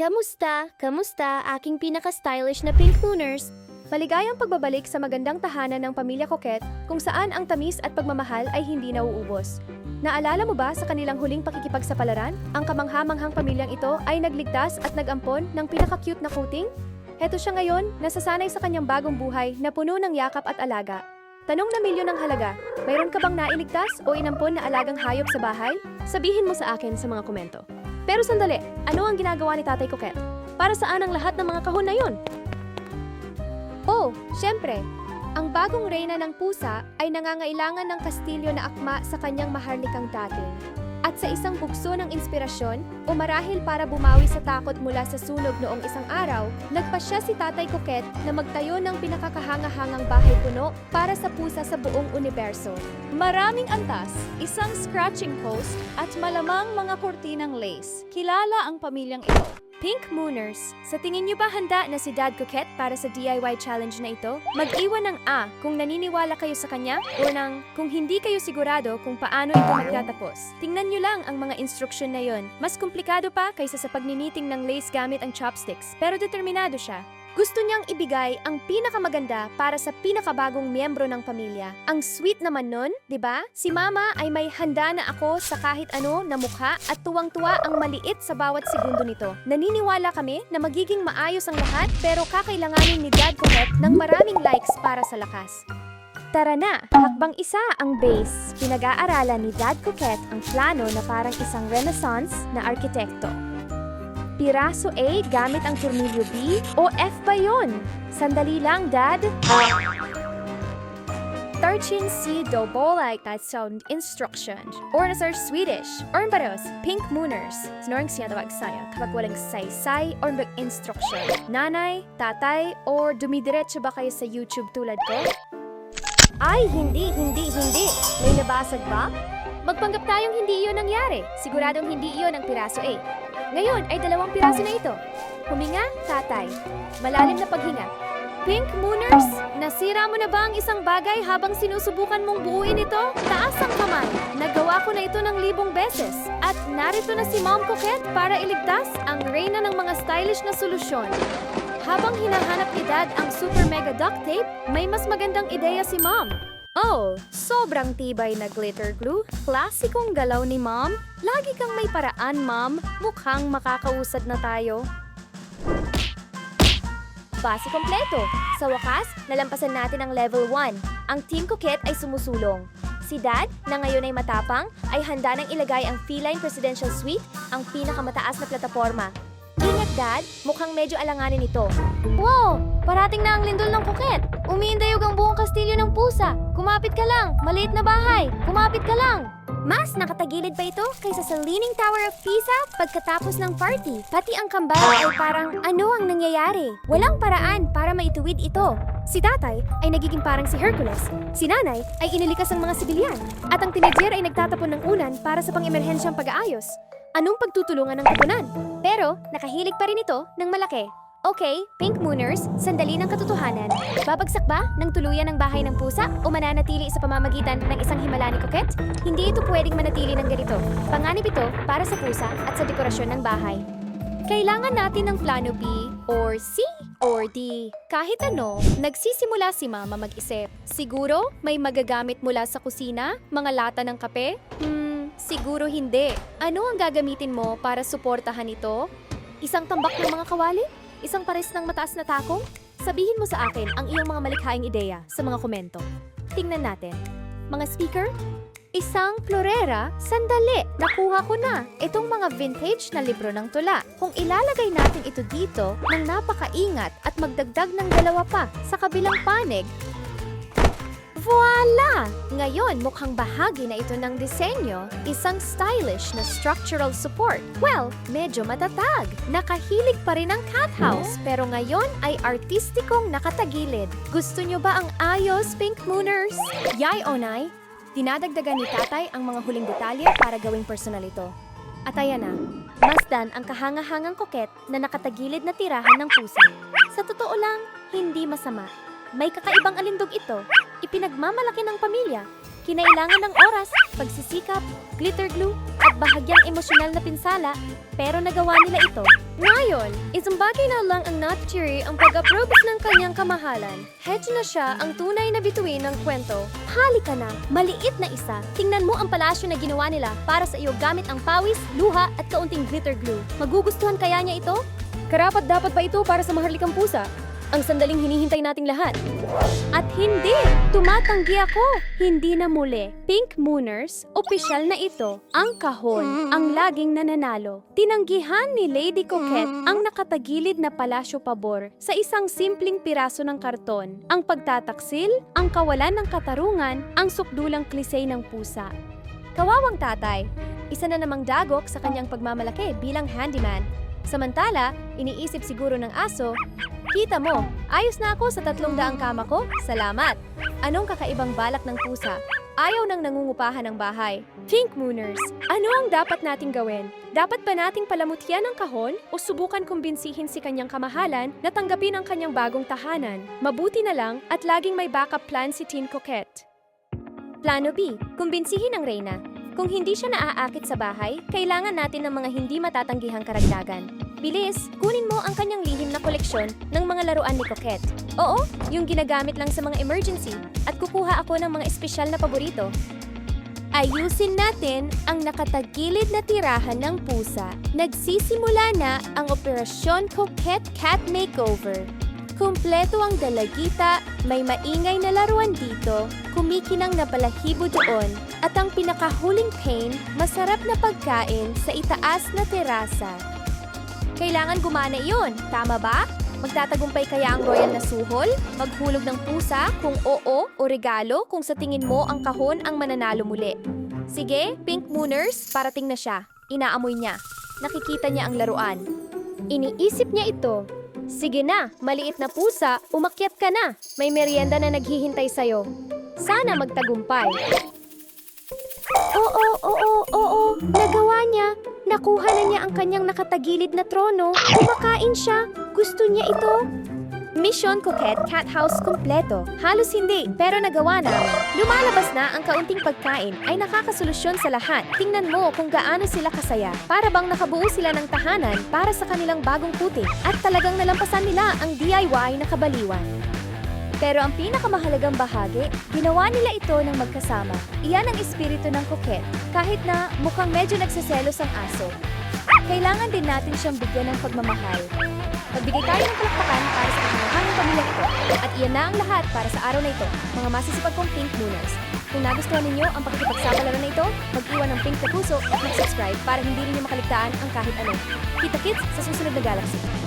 Kamusta? Kamusta, aking pinaka-stylish na pink mooners? Maligayang pagbabalik sa magandang tahanan ng pamilya Coquette kung saan ang tamis at pagmamahal ay hindi nauubos. Naalala mo ba sa kanilang huling pakikipagsapalaran? Ang kamangha-manghang pamilyang ito ay nagligtas at nagampon ng pinaka-cute na kuting? Heto siya ngayon, nasasanay sa kanyang bagong buhay na puno ng yakap at alaga. Tanong na milyon ng halaga, mayroon ka bang nailigtas o inampon na alagang hayop sa bahay? Sabihin mo sa akin sa mga komento. Pero sandali, ano ang ginagawa ni Tatay Coquette? Para saan ang lahat ng mga kahon na yon? Oh, syempre. Ang bagong reyna ng pusa ay nangangailangan ng kastilyo na akma sa kanyang maharlikang dating. At sa isang bugso ng inspirasyon, o marahil para bumawi sa takot mula sa sunog noong isang araw, nagpasya si Tatay Coquette na magtayo ng pinakakahanga-hangang bahay puno para sa pusa sa buong universo. Maraming antas, isang scratching post, at malamang mga kurtinang lace. Kilala ang pamilyang ito. Pink Mooners, sa tingin niyo ba handa na si Dad Coquette para sa DIY challenge na ito? Mag-iwan ng A kung naniniwala kayo sa kanya o ng kung hindi kayo sigurado kung paano ito magtatapos. Tingnan niyo lang ang mga instruksyon na yon. Mas komplikado pa kaysa sa pagniniting ng lace gamit ang chopsticks, pero determinado siya. Gusto niyang ibigay ang pinakamaganda para sa pinakabagong miyembro ng pamilya. Ang sweet naman nun, di ba? Si Mama ay may handa na ako sa kahit ano na mukha at tuwang-tuwa ang maliit sa bawat segundo nito. Naniniwala kami na magiging maayos ang lahat pero kakailanganin ni Dad Coquette ng maraming likes para sa lakas. Tara na! Hakbang isa ang base. Pinag-aaralan ni Dad Coquette ang plano na parang isang renaissance na arkitekto. Piraso A gamit ang tornilyo B o F ba yun? Sandali lang, Dad. Tarchin C double like that sound instruction. Ornas are Swedish. Orn baros, pink mooners. Snoring siya tawag saya kapag walang say-say or mag-instruction. Nanay, tatay, or dumidiretso ba kayo sa YouTube tulad ko? Ay, hindi, hindi, hindi. May nabasag ba? Magpanggap tayong hindi iyon nangyari. Siguradong hindi iyon ang piraso A. Ngayon ay dalawang piraso na ito. Huminga, tatay. Malalim na paghinga. Pink Mooners, nasira mo na ba ang isang bagay habang sinusubukan mong buuin ito? Taas ang kamay. Nagawa ko na ito ng libong beses. At narito na si Mom Coquette para iligtas ang reyna ng mga stylish na solusyon. Habang hinahanap ni Dad ang super mega duct tape, may mas magandang ideya si Mom. Oh, sobrang tibay na glitter glue. Klasikong galaw ni Mom. Lagi kang may paraan, Mom. Mukhang makakausad na tayo. Base kompleto. Sa wakas, nalampasan natin ang level 1. Ang Team Coquette ay sumusulong. Si Dad, na ngayon ay matapang, ay handa nang ilagay ang Feline Presidential Suite, ang pinakamataas na plataforma. Dad. Mukhang medyo alanganin ito. Wow! Parating na ang lindol ng Coquette. Umiindayog ang buong kastilyo ng pusa. Kumapit ka lang. Maliit na bahay. Kumapit ka lang. Mas nakatagilid pa ito kaysa sa Leaning Tower of Pisa pagkatapos ng party. Pati ang kambal ay parang ano ang nangyayari. Walang paraan para maituwid ito. Si tatay ay nagiging parang si Hercules. Si nanay ay inilikas ang mga sibilyan. At ang teenager ay nagtatapon ng unan para sa pang-emerhensyang pag-aayos. Anong pagtutulungan ng kupunan? Pero nakahilig pa rin ito ng malaki. Okay, Pink Mooners, sandali ng katotohanan. Babagsak ba ng tuluyan ng bahay ng pusa o mananatili sa pamamagitan ng isang himala ni Coquette? Hindi ito pwedeng manatili ng ganito. Panganib ito para sa pusa at sa dekorasyon ng bahay. Kailangan natin ng plano B or C or D. Kahit ano, nagsisimula si Mama mag-isip. Siguro may magagamit mula sa kusina, mga lata ng kape? Hmm, siguro hindi. Ano ang gagamitin mo para suportahan ito? Isang tambak ng mga kawali? Isang pares ng mataas na takong? Sabihin mo sa akin ang iyong mga malikhaing ideya sa mga komento. Tingnan natin. Mga speaker? Isang florera? Sandali! Nakuha ko na! Itong mga vintage na libro ng tula. Kung ilalagay natin ito dito ng napakaingat at magdagdag ng dalawa pa sa kabilang panig, Voila! Ngayon, mukhang bahagi na ito ng disenyo, isang stylish na structural support. Well, medyo matatag. Nakahilig pa rin ang cat house, pero ngayon ay artistikong nakatagilid. Gusto nyo ba ang ayos, Pink Mooners? Yay, Onay! Dinadagdagan ni tatay ang mga huling detalye para gawing personal ito. At ayan na, masdan ang kahanga-hangang koket na nakatagilid na tirahan ng pusa. Sa totoo lang, hindi masama. May kakaibang alindog ito. Ipinagmamalaki ng pamilya. Kinailangan ng oras, pagsisikap, glitter glue, at bahagyang emosyonal na pinsala, pero nagawa nila ito. Ngayon, isang bagay na lang ang Natsuri ang pag-approve ng kanyang kamahalan. Hedge na siya ang tunay na bituin ng kwento. Halika na, maliit na isa. Tingnan mo ang palasyo na ginawa nila para sa iyo gamit ang pawis, luha at kaunting glitter glue. Magugustuhan kaya niya ito? Karapat dapat ba ito para sa maharlikang pusa? Ang sandaling hinihintay nating lahat. At hindi! Tumatanggi ako! Hindi na muli. Pink Mooners, opisyal na ito. Ang kahon, ang laging nananalo. Tinanggihan ni Lady Coquette ang nakatagilid na palasyo pabor sa isang simpleng piraso ng karton. Ang pagtataksil, ang kawalan ng katarungan, ang sukdulang klise ng pusa. Kawawang tatay, isa na namang dagok sa kanyang pagmamalaki bilang handyman. Samantala, iniisip siguro ng aso, Kita mo, ayos na ako sa tatlong daang kama ko. Salamat. Anong kakaibang balak ng pusa? Ayaw nang nangungupahan ng bahay. Pink Mooners, ano ang dapat nating gawin? Dapat ba nating palamutyan ang kahon o subukan kumbinsihin si kanyang kamahalan na tanggapin ang kanyang bagong tahanan? Mabuti na lang at laging may backup plan si Teen Coquette. Plano B, kumbinsihin ang Reyna. Kung hindi siya naaakit sa bahay, kailangan natin ng mga hindi matatanggihang karagdagan. Bilis, kunin mo ang kanyang lihim na koleksyon ng mga laruan ni Coquette. Oo, yung ginagamit lang sa mga emergency at kukuha ako ng mga espesyal na paborito. Ayusin natin ang nakatagilid na tirahan ng pusa. Nagsisimula na ang Operasyon Coquette Cat Makeover. Kumpleto ang dalagita, may maingay na laruan dito, kumikinang na balahibo doon, at ang pinakahuling pain, masarap na pagkain sa itaas na terasa. Kailangan gumana iyon, tama ba? Magtatagumpay kaya ang royal na suhol? Maghulog ng pusa kung oo o regalo kung sa tingin mo ang kahon ang mananalo muli. Sige, Pink Mooners, parating na siya. Inaamoy niya. Nakikita niya ang laruan. Iniisip niya ito. Sige na, maliit na pusa, umakyat ka na. May merienda na naghihintay sa'yo. Sana magtagumpay. Oo, oo, oo, nagawa niya. Nakuha na niya ang kanyang nakatagilid na trono. Kumakain siya. Gusto niya ito. Mission Coquette Cat House kumpleto. Halos hindi, pero nagawa namin. Lumalabas na ang kaunting pagkain ay nakakasolusyon sa lahat. Tingnan mo kung gaano sila kasaya. Para bang nakabuo sila ng tahanan para sa kanilang bagong puti. At talagang nalampasan nila ang DIY na kabaliwan. Pero ang pinakamahalagang bahagi, ginawa nila ito ng magkasama. Iyan ang espiritu ng Coquette. Kahit na mukhang medyo nagsiselos ang aso. Kailangan din natin siyang bigyan ng pagmamahal. Magbigay tayo ng palakpakan para sa kakayahanng pamilya ito. At iyan na ang lahat para sa araw na ito, mga masisipag kong Pink Mooners. Kung nagustuhan ninyo ang pakikipagsapalaran na ito, mag-iwan ng pink na puso at mag-subscribe para hindi ninyo makaligtaan ang kahit ano. Kita-kits sa susunod na galaxy.